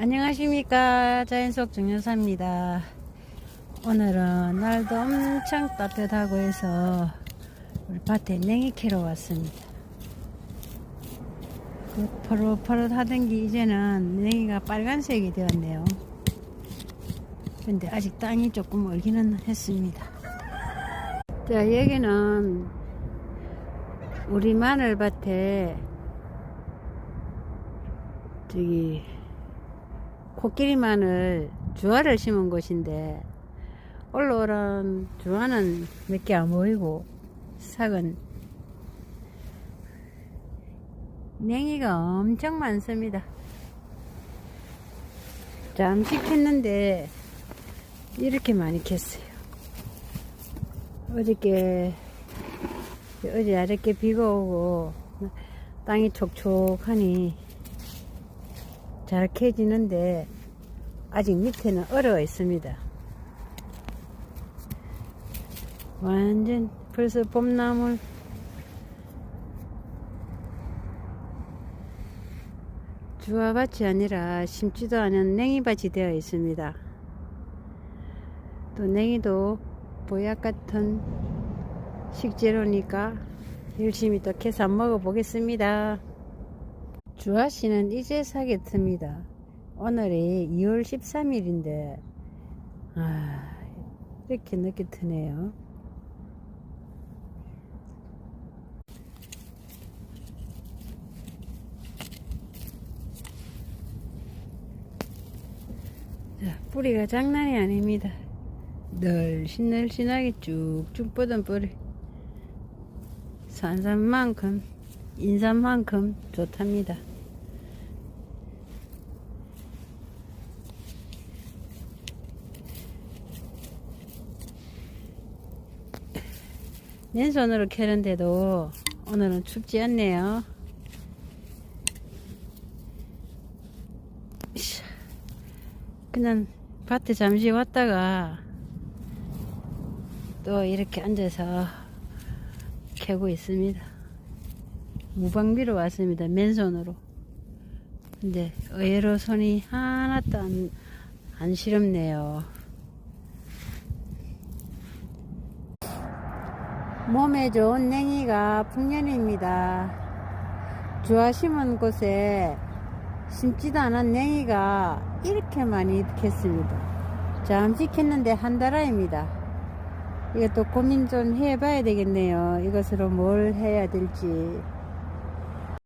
안녕하십니까. 자연속 정여사입니다. 오늘은 날도 엄청 따뜻하고 해서 우리 밭에 냉이 캐러 왔습니다. 그 퍼릇퍼릇 하던 게 이제는 냉이가 빨간색이 되었네요. 근데 아직 땅이 조금 얼기는 했습니다. 자 여기는 우리 마늘밭에 저기 코끼리 마늘 주화를 심은 곳인데 올라오는 주화는 몇 개 안 보이고 삭은 냉이가 엄청 많습니다. 잠시 캤는데 이렇게 많이 캤어요. 어저께 어제 아랫게 비가 오고 땅이 촉촉하니 잘 캐지는데 아직 밑에는 얼어 있습니다. 완전 벌써 봄나물 주화밭이 아니라 심지도 않은 냉이밭이 되어 있습니다. 또 냉이도 보약 같은 식재료니까 열심히 또 캐서 먹어 보겠습니다. 주아씨는 이제 사게 틉니다. 오늘이 2월 13일인데, 아, 이렇게 늦게 트네요. 자, 뿌리가 장난이 아닙니다. 널씬널씬하게 쭉쭉 뻗은 뿌리. 산산만큼, 인삼만큼 좋답니다. 맨손으로 캐는데도 오늘은 춥지 않네요. 그냥 밭에 잠시 왔다가 또 이렇게 앉아서 캐고 있습니다. 무방비로 왔습니다. 맨손으로. 근데 의외로 손이 하나도 안, 안 시렵네요. 몸에 좋은 냉이가 풍년입니다. 주화 심은 곳에 심지도 않은 냉이가 이렇게 많이 캤습니다. 잠시 캤는데 한 달아입니다. 이것도 고민 좀 해봐야 되겠네요. 이것으로 뭘 해야 될지.